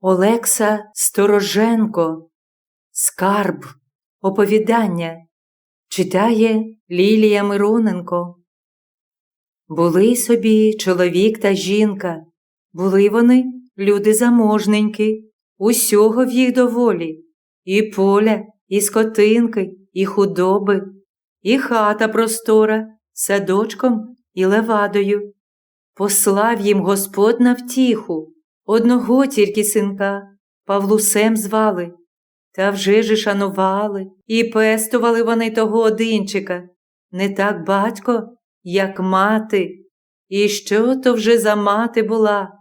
Олекса Стороженко. Скарб. Оповідання. Читає Лілія Мироненко. Були собі чоловік та жінка. Були вони люди заможненькі, усього в їх доволі. І поля, і скотинки, і худоби, і хата простора, садочком і левадою. Послав їм Господь на втіху, одного тільки синка, Павлусем звали. Та вже ж шанували і пестували вони того одинчика, не так батько, як мати. І що то вже за мати була?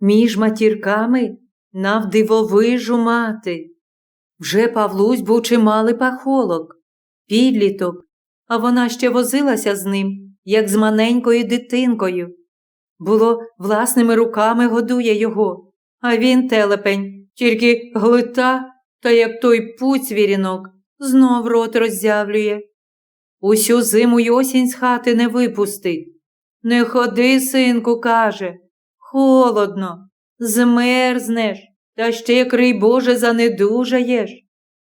Між матірками навдивовижу мати. Вже Павлусь був чималий пахолок, підліток, а вона ще возилася з ним, як з маленькою дитинкою. Було, власними руками годує його, а він, телепень, тільки глита та як той путь вірінок, знов рот роззявлює. Усю зиму й осінь з хати не випустить. Не ходи, синку, каже, холодно, змерзнеш, та ще, крий Боже, занедужаєш.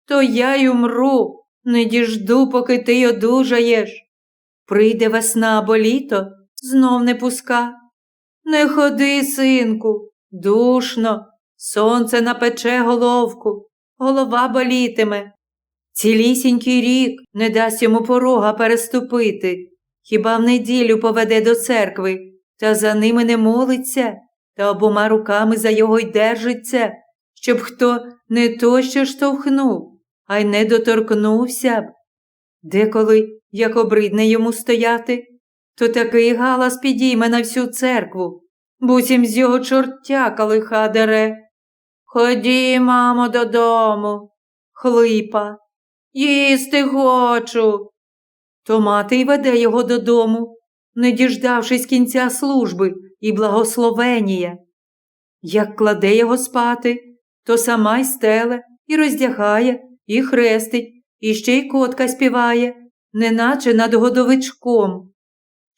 То я й умру, не діжду, поки ти одужаєш. Прийде весна або літо, знов не пуска. Не ходи, синку, душно, сонце напече головку, голова болітиме. Цілісінький рік не дасть йому порога переступити, хіба в неділю поведе до церкви, та за ними не молиться, та обома руками за його й держиться, щоб хто не то що штовхнув, а й не доторкнувся б. Деколи, як обридне йому стояти, то такий галас підійме на всю церкву, буцім з його чортяка лиха дере. Ході, мамо, додому, хлипа, їсти хочу. То мати й веде його додому, не діждавшись кінця служби і благословенія. Як кладе його спати, то сама й стеле, і роздягає, і хрестить, і ще й котка співає, неначе над годовичком.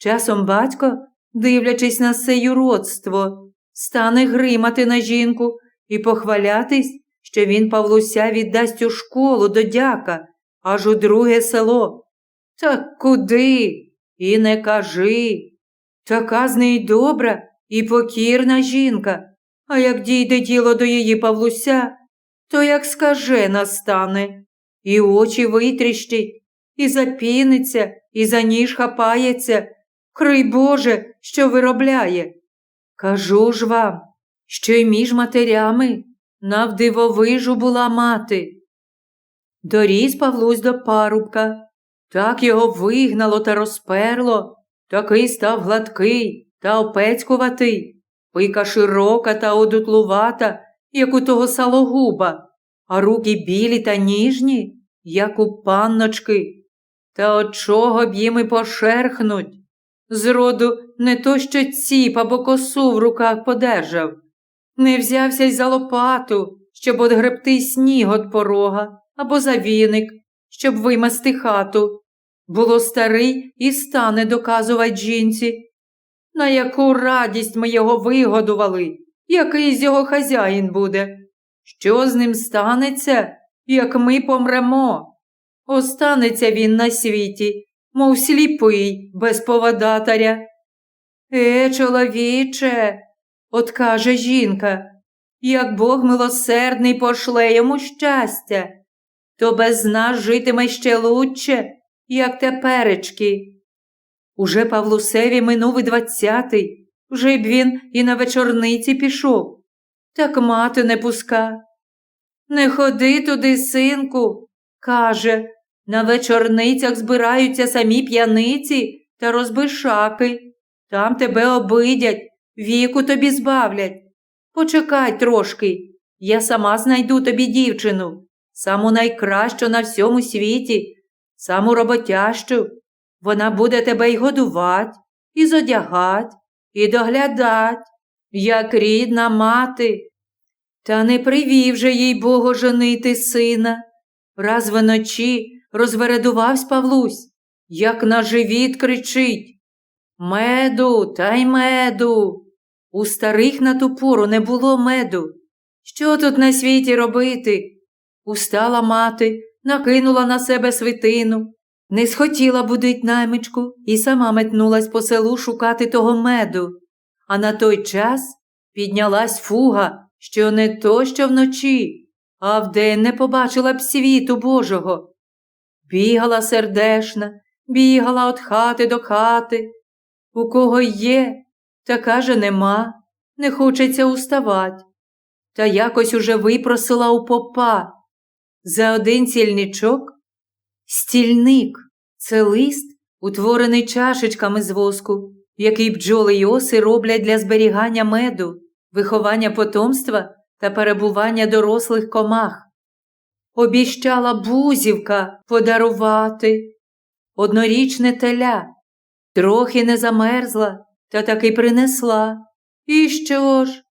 Часом батько, дивлячись на це юродство, стане гримати на жінку і похвалятись, що він Павлуся віддасть у школу до дяка, аж у друге село. Так куди? І не кажи. Така з неї добра і покірна жінка, а як дійде діло до її Павлуся, то як скаже настане, і очі витріщить, і запіниться, і за ніж хапається. Крий Боже, що виробляє. Кажу ж вам, що й між матерями навдивовижу була мати. Доріс Павлусь до парубка, так його вигнало та розперло, такий став гладкий та опецькуватий, пика широка та одутлувата, як у того салогуба, а руки білі та ніжні, як у панночки. Та от чого б їм і пошерхнуть? Зроду, не то що ціп або косу в руках подержав, не взявся й за лопату, щоб одгребти сніг от порога, або за віник, щоб вимести хату. Було старий і стане доказувати жінці. На яку радість ми його вигодували, який з його хазяїн буде? Що з ним станеться, як ми помремо? Останеться він на світі, мов сліпий, без поводатаря. Е, чоловіче, от каже жінка, як Бог милосердний пошле йому щастя, то без нас житиме ще лучше, як теперечки. Уже Павлусеві минув і двадцятий, вже б він і на вечорниці пішов. Так мати не пуска. Не ходи туди, синку, каже, на вечорницях збираються самі п'яниці та розбишаки. Там тебе обидять, віку тобі збавлять. Почекай трошки, я сама знайду тобі дівчину, саму найкращу на всьому світі, саму роботящу. Вона буде тебе й годувати, і зодягать, і доглядать, як рідна мати. Та не привів же їй Богу женити сина. Раз вночі розвередувавсь Павлусь, як на живіт кричить. Меду, та й меду. У старих на ту пору не було меду. Що тут на світі робити? Устала мати, накинула на себе свитину, не схотіла будить наймичку і сама метнулась по селу шукати того меду. А на той час піднялась фуга, що не то, що вночі, а вдень не побачила б світу Божого. Бігала сердешна, бігала від хати до хати. У кого є, та каже нема, не хочеться уставать. Та якось уже випросила у попа. За один цільничок стільник це лист, утворений чашечками з воску, який бджоли й оси роблять для зберігання меду, виховання потомства та перебування дорослих комах. Обіщала бузівка подарувати однорічне теля, трохи не замерзла, та таки принесла. І що ж?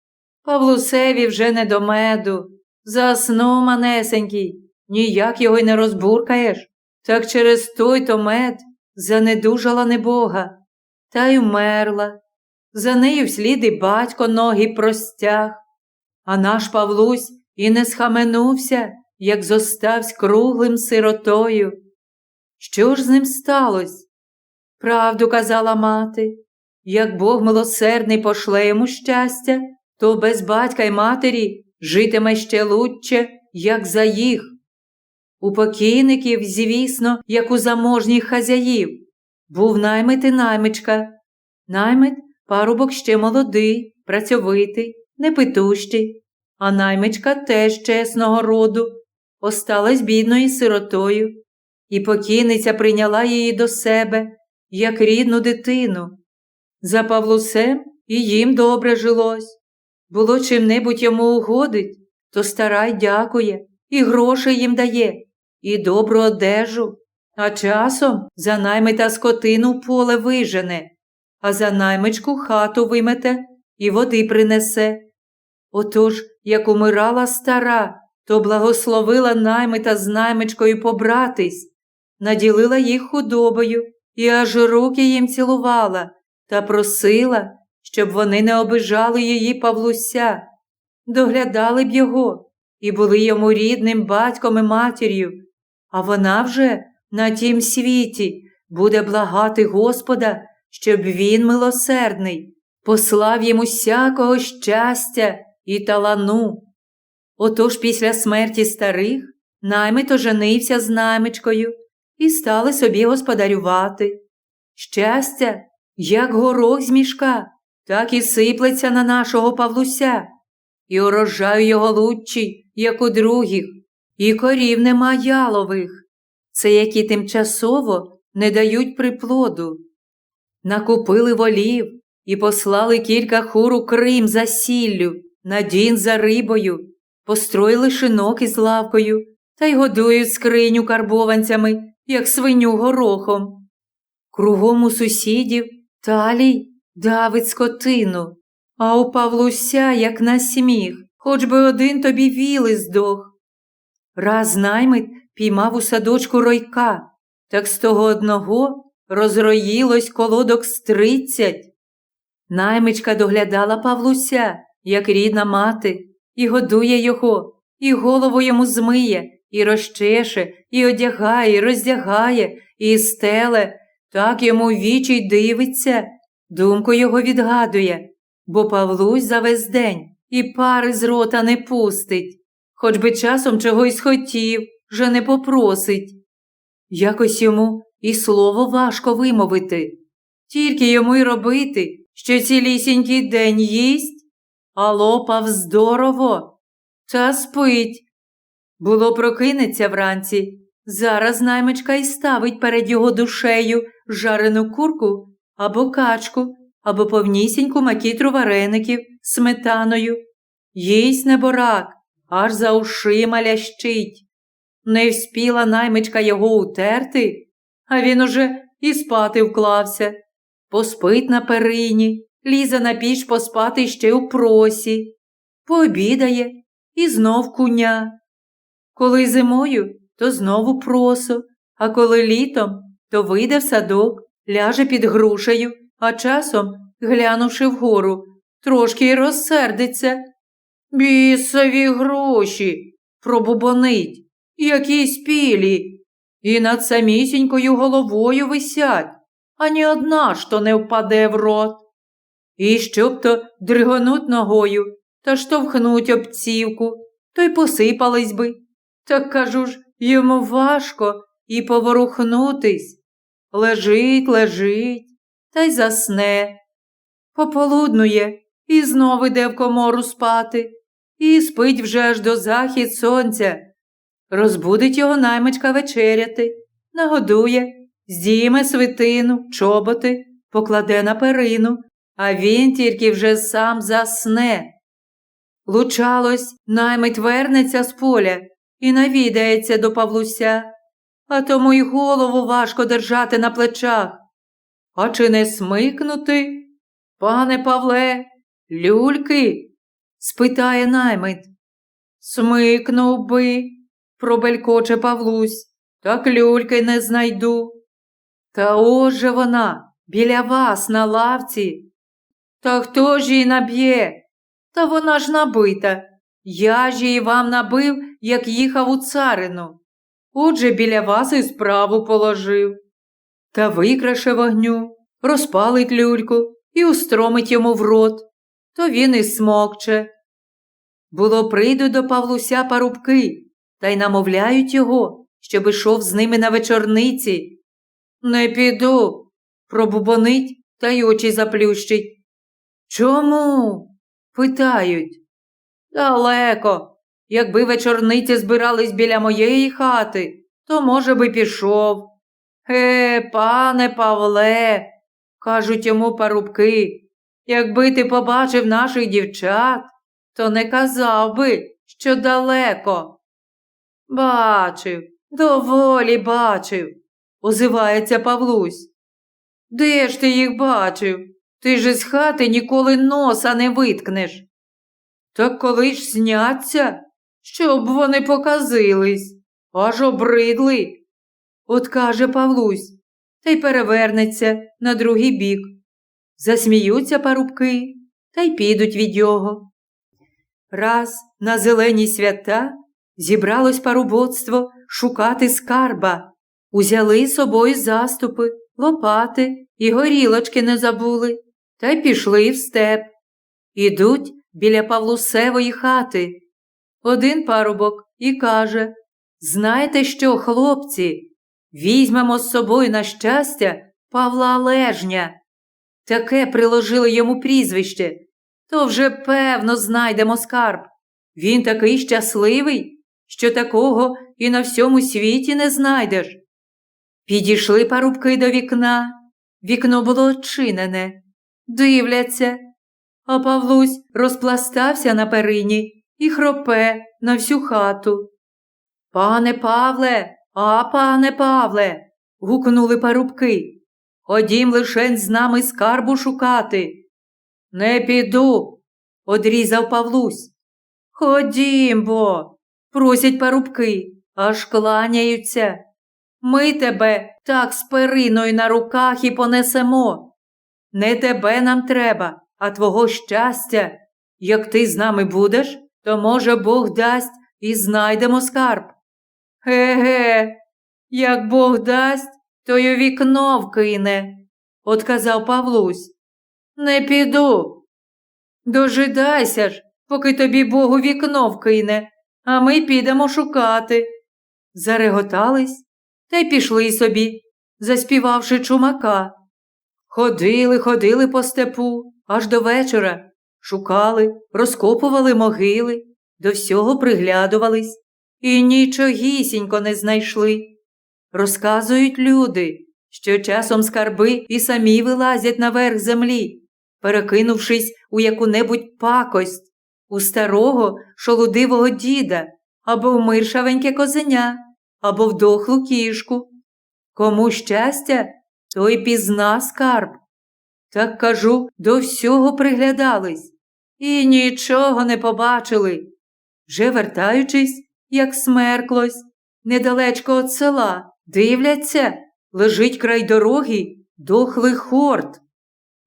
Павлусеві вже не до меду. Заснув манесенький, ніяк його й не розбуркаєш. Так через той то мед занедужала небога, та й умерла. За нею вслід і батько ноги простяг. А наш Павлусь і не схаменувся, як зоставсь круглим сиротою. Що ж з ним сталося? Правду казала мати, як Бог милосердний пошле йому щастя, то без батька й матері житиме ще лучче, як за їх. У покійників, звісно, як у заможніх хазяїв, був наймит і наймичка. Наймит парубок ще молодий, працьовитий, непитущий, а наймичка теж чесного роду, осталась бідною сиротою, і покійниця прийняла її до себе, як рідну дитину. За Павлусем і їм добре жилось. Було чим-небудь йому угодить, то старай дякує, і грошей їм дає, і добру одежу, а часом за наймита скотину в поле вижене, а за наймичку хату вимете і води принесе. Отож, як умирала стара, то благословила наймита з наймичкою побратись, наділила їх худобою і аж руки їм цілувала та просила, щоб вони не обижали її Павлуся, доглядали б його і були йому рідним батьком і матір'ю, а вона вже на тім світі буде благати Господа, щоб він милосердний, послав йому всякого щастя і талану. Отож після смерті старих наймит оженився з наймичкою і стали собі господарювати. Щастя, як горох з мішка, так і сиплеться на нашого Павлуся, і урожаю його лучший, як у других, і корів нема ялових, це які тимчасово не дають приплоду. Накупили волів і послали кілька хур у Крим за сіллю, на дін за рибою, построїли шинок із лавкою та й годують скриню карбованцями, як свиню горохом. Кругом у сусідів талій давить скотину, а у Павлуся, як на сміх, хоч би один тобі віли здох. Раз наймит піймав у садочку ройка, так з того одного розроїлось колодок з тридцять. Наймичка доглядала Павлуся, як рідна мати, і годує його, і голову йому змиє, і розчеше, і одягає, і роздягає, і стеле, так йому вічі й дивиться, думку його відгадує, бо Павлусь за весь день і пари з рота не пустить, хоч би часом чогось хотів, вже не попросить. Якось йому і слово важко вимовити, тільки йому й робити, що цілісінький день їсть, а лопав здорово, та спить. Було прокинеться вранці, зараз наймичка й ставить перед його душею жарену курку або качку, або повнісіньку макітру вареників сметаною. Їсть неборак, аж за ушима лящить. Не вспіла наймичка його утерти, а він уже і спати вклався. Поспить на перині, лізе на піч поспати ще у просі, пообідає і знов куня. Коли зимою, то знову просо, а коли літом, то вийде в садок, ляже під грушею, а часом, глянувши вгору, трошки й розсердиться. Бісові гроші, пробубонить, які спілі, і над самісінькою головою висять, ані одна то не впаде в рот. І щоб то дригонуть ногою та штовхнуть об цівку, то й посипались би. Так кажу ж, йому важко і поворухнутись. Лежить, лежить, та й засне. Пополуднує і знов іде в комору спати, і спить вже аж до захід сонця. Розбудить його наймичка вечеряти, нагодує, здійме свитину, чоботи, покладе на перину, а він тільки вже сам засне. Лучалось, наймить вернеться з поля і навідається до Павлуся, а тому й голову важко держати на плечах. А чи не смикнути? Пане Павле, люльки? спитає наймит. Смикнув би, пробелькоче Павлусь, так люльки не знайду. Та ось же вона, біля вас на лавці. Та хто ж її наб'є? Та вона ж набита. Я ж її вам набив, як їхав у царину. Отже, біля вас і справу положив. Та викраше вогню, розпалить люльку і устромить йому в рот. То він і смокче. Було, прийдуть до Павлуся парубки та й намовляють його, щоб ішов з ними на вечорниці. Не піду, пробубонить та й очі заплющить. Чому? питають. Далеко. Якби вечорниці збирались біля моєї хати, то, може би, пішов. Е, пане Павле, кажуть йому парубки, якби ти побачив наших дівчат, то не казав би, що далеко. Бачив, доволі бачив, озивається Павлусь. Де ж ти їх бачив? Ти ж із хати ніколи носа не виткнеш. Так коли ж сняться, щоб вони показились, аж обридли. От каже Павлусь, та й перевернеться на другий бік. Засміються парубки та й підуть від його. Раз на зелені свята зібралось парубоцтво шукати скарба. Узяли з собою заступи, лопати і горілочки не забули, та й пішли в степ. Ідуть біля Павлусевої хати. Один парубок і каже Знаєте що, хлопці, візьмемо з собою на щастя Павла Лежня. Таке приложили йому прізвище, то вже певно знайдемо скарб. Він такий щасливий, що такого і на всьому світі не знайдеш. Підійшли парубки до вікна. Вікно було очинене. Дивляться. А Павлусь розпластався на перині і хропе на всю хату. Пане Павле, а пане Павле. гукнули парубки. Ходім лишень з нами скарбу шукати. Не піду, одрізав Павлусь. Ходім бо, просять парубки, аж кланяються. Ми тебе так з периною на руках і понесемо. Не тебе нам треба, а твого щастя. Як ти з нами будеш, то, може, Бог дасть і знайдемо скарб. Ге-ге, як Бог дасть, то й у вікно вкине, отказав Павлусь. Не піду. Дожидайся ж, поки тобі Бог у вікно вкине, а ми підемо шукати. Зареготались та й пішли собі, заспівавши чумака. Ходили, ходили по степу аж до вечора, шукали, розкопували могили, до всього приглядувались і нічогісінько не знайшли. Розказують люди, що часом скарби і самі вилазять наверх землі, перекинувшись у яку-небудь пакость, у старого шолудивого діда або в миршавеньке козеня, або в дохлу кішку. Кому щастя, той пізна скарб. Так кажу, до всього приглядались і нічого не побачили. Вже вертаючись, як смерклось, недалечко від села, дивляться, лежить край дороги дохлий хорт.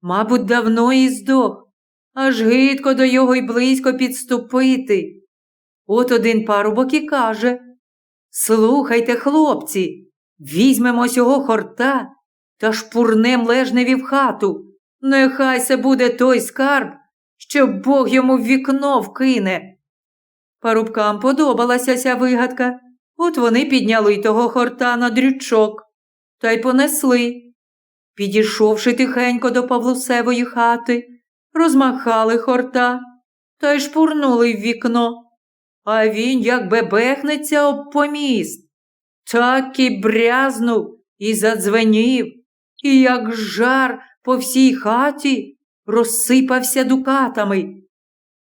Мабуть, давно і здох, аж гидко до його й близько підступити. От один парубок і каже Слухайте, хлопці, візьмемо сього хорта та шпурнем лежневі в хату. Нехай це буде той скарб, що Бог йому в вікно вкине. Парубкам подобалася ця вигадка. От вони підняли того хорта на дрючок та й понесли. Підійшовши тихенько до Павлусевої хати, розмахали хорта та й шпурнули в вікно. А він, як бебехнеться об поміст, так і брязнув і задзвенів, і як жар по всій хаті розсипався дукатами.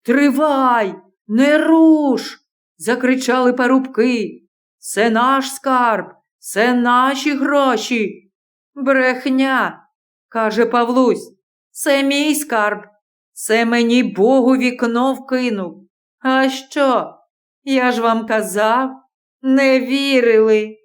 Тривай, не руш. закричали парубки. Це наш скарб, це наші гроші. Брехня, каже Павлусь, це мій скарб, це мені Богу вікно вкинув. А що? Я ж вам казав, не вірили.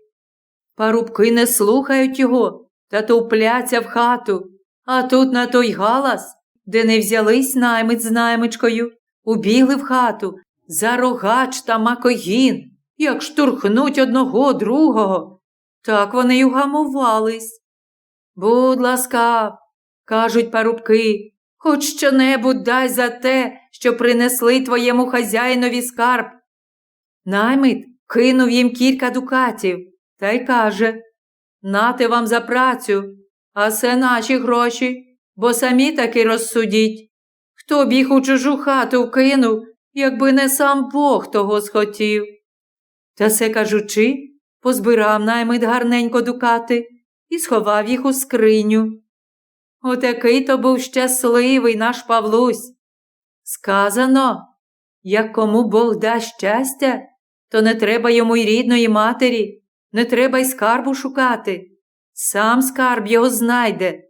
Парубки не слухають його та товпляться в хату, а тут на той галас, де не взялись наймит з наймичкою, убігли в хату за рогач та макогін, як штурхнуть одного другого. Так вони й угамувались. Будь ласка, кажуть парубки, хоч що-небудь дай за те, що принесли твоєму хазяїнові скарб. Наймит кинув їм кілька дукатів та й каже Нате вам за працю, а це наші гроші, бо самі таки розсудіть. Хто б їх у чужу хату вкинув, якби не сам Бог того схотів. Та се кажучи, позбирав наймит гарненько дукати і сховав їх у скриню. Отакий то був щасливий наш Павлусь. Сказано, як кому Бог дасть щастя, то не треба йому й рідної матері, не треба й скарбу шукати. Сам скарб його знайде,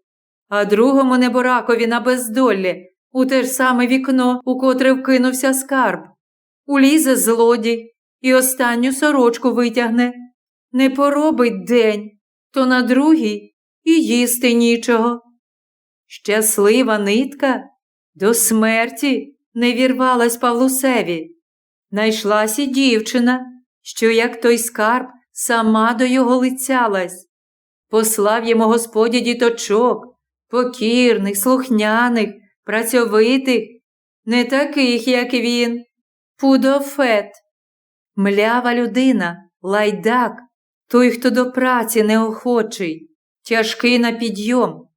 а другому неборакові на бездоллі у те ж саме вікно, у котре вкинувся скарб. Улізе злодій і останню сорочку витягне. Не поробить день, то на другий і їсти нічого. Щаслива нитка до смерті не вірвалась Павлусеві. Найшлась і дівчина, що, як той скарб, сама до його лицялась. Послав йому господі діточок, покірних, слухняних, працьовитих, не таких, як він, пудофет. Млява людина, лайдак, той, хто до праці неохочий, тяжкий на підйом.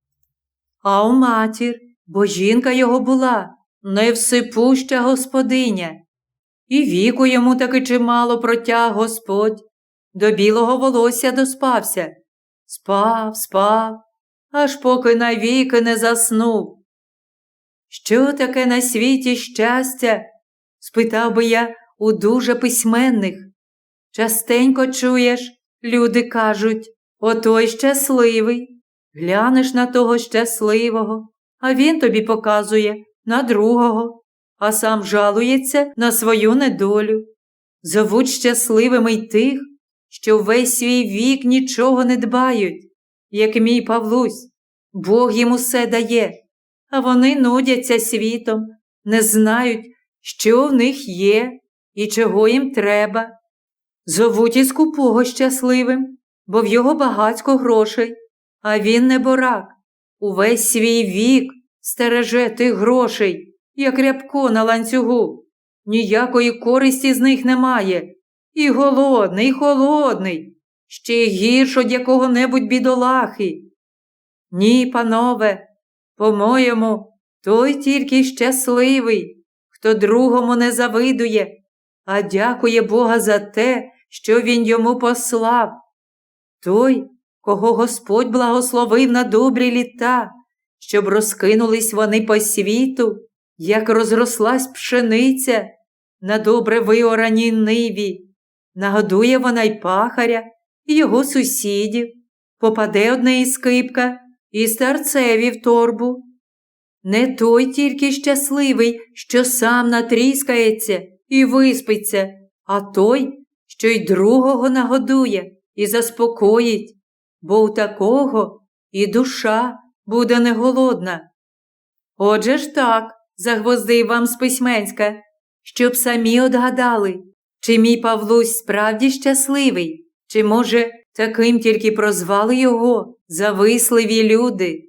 А у матір, бо жінка його була, невсипуща господиня. І віку йому таки чимало протяг Господь. До білого волосся доспався. Спав, спав, аж поки навіки не заснув. Що таке на світі щастя? спитав би я у дуже письменних. Частенько чуєш, люди кажуть, отой щасливий. Глянеш на того щасливого, а він тобі показує на другого, а сам жалується на свою недолю. Зовуть щасливими й тих, що весь свій вік нічого не дбають, як мій Павлусь, Бог їм усе дає, а вони нудяться світом, не знають, що в них є і чого їм треба. Зовуть і скупого щасливим, бо в його багацько грошей, а він не борак. Увесь свій вік стереже тих грошей, як рябко на ланцюгу. Ніякої користі з них немає. І голодний, і холодний, ще гірш од якого-небудь бідолахи. Ні, панове, по-моєму, той тільки щасливий, хто другому не завидує, а дякує Бога за те, що він йому послав. Той, кого Господь благословив на добрі літа, щоб розкинулись вони по світу, як розрослась пшениця на добре виораній ниві. Нагодує вона й пахаря, і його сусідів, попаде одне із скипка і старцеві в торбу. Не той тільки щасливий, що сам натріскається і виспиться, а той, що й другого нагодує і заспокоїть, бо у такого і душа буде не голодна. Отже ж так, загвоздив вам з письменська, щоб самі одгадали, чи мій Павлусь справді щасливий, чи, може, таким тільки прозвали його зависливі люди.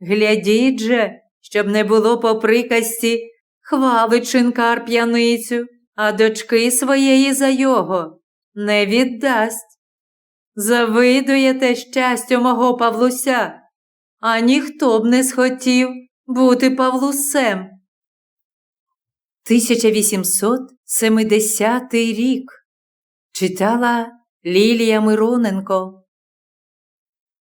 Глядіть же, щоб не було по приказці хвалить шинкар п'яницю, а дочки своєї за його не віддасть. Завидуєте щастя мого Павлуся, а ніхто б не схотів бути Павлусем. 1870 рік. Читала Лілія Мироненко